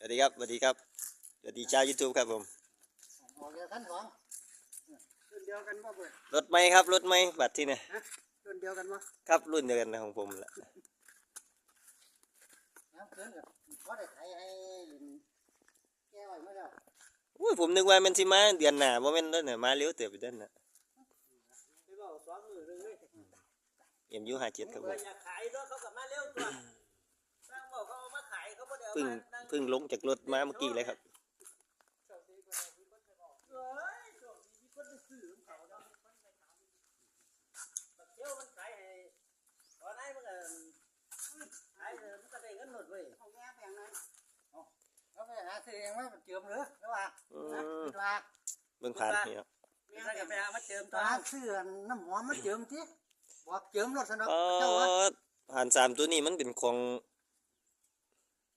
วัสดีครับสวัสดีครับสวัสดีชาวยูทูบครับผมออกจากขั้นสองรุ่นเดียวกันว่าเบิดรถไหมครับรถไหมบัตรที่เนี่ยรุ่นเดียวกันว่าครับรุ่นเดียวกันนะของผมแหละน้ำเกินกับพอได้ไถให้ลินแก้ไว้เมื่อแล้วอุ้ยผมนึกว่ามันสิมาเดือนหน้าว่ามันเดือนหน้ามาเร็วเติบไปเดือนหน้าไปบอกสองมือเลยเว้ยเอ็มยูห้าเจ็ดครับผเบื่อมอยากขายด้วยเขากลับมาเร็วตัว พึ่งมานั่งเพึ่งลงจากรถมาเมื่อกี้เลยครับเอ้ยโชคดีมีคนไปซื้อของเขาเนาะมีคนไปถามบักเที่ยวมันขายให้ตอนนั้นมันก็ขายเออมันก็ได้เงินหมดเว้ยเอาแง่แบ่งนั้นเอาแล้วไปหาซื้อเองว่ามันเจิมหรือหรือว่าอืนะมคิดว่าเบิ่งผ่านนี่ครับถ้าจะไปหามาเจิมตอตานเสื้อน้ำหอมมันเจิมที่บอกเจิมรถสนอกอ๋อเจ้าวะผ่านสามตัวนี้มันเป็นของ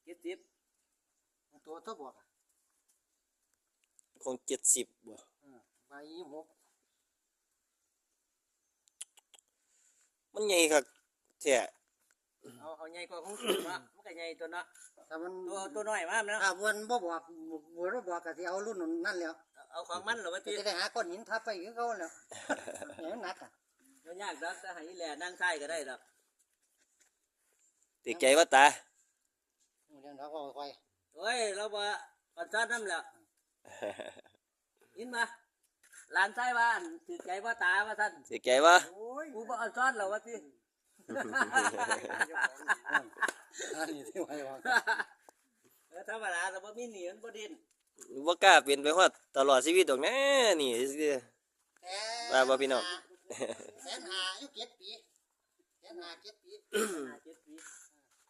เจ็ดสิบ ตัวตัวบอกอะของเจ็ดสิบบ่เออใบยี่หกมันใหญ่ครับแท้เอาเอาใหญ่กว่าของสูงเนาะมันก็ใหญ่ตัวเนาะแต่มันตัวตัวน้อยมากนะถ้าวันบ่บอกบัวบ่บอกก็สิเอารุ่นนั่นแล้วเอาของมันเหรอวะจะที่ได้หาก้อนหินทับไปคือเขาแล้วอย่างนั้นหนักอะมันยากดักแต่ให้แหล่นั่งใต้ก็ได้ดอกติดใจว่าตาเดี๋ยวเราก็ค่อย โอ้ยเราบ่ปันซ้อนน้ำแล้วยินมาหลานใต้บ้านถือใจว่าตาว่าท่านติดใจว่าโอ้ยกูบ่เอาซ้อนแล้ววะที่ อันนี้ที่ไว้วางเออธรรมดาแต่ว่ามีหนีมันบ่ดินว่ากล้าเปลี่ยนไปฮอดตลอดชีวิตดอกนะนี่คือว่าบ่พี่น้อง แสนหาอายุเจ็ดปีแสนหาเจ็ดปีห้าเจ็ดปี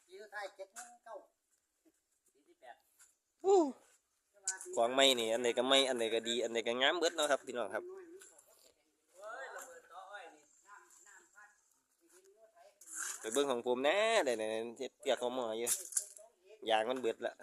ปีสุดท้ายเจ็ดเงินเก้าปีที่แปด ของไม่นี่ อันไหนก็ไม่ อันไหนก็ดี อันไหนก็งามเบิดเนาะครับพี่น้องครับโอ้ยระเบื้อยนี่ไปเบิ้งของผมนะเด้ๆเฮ็ดเตียกเขาหมออยู่ยางมันเบิดละ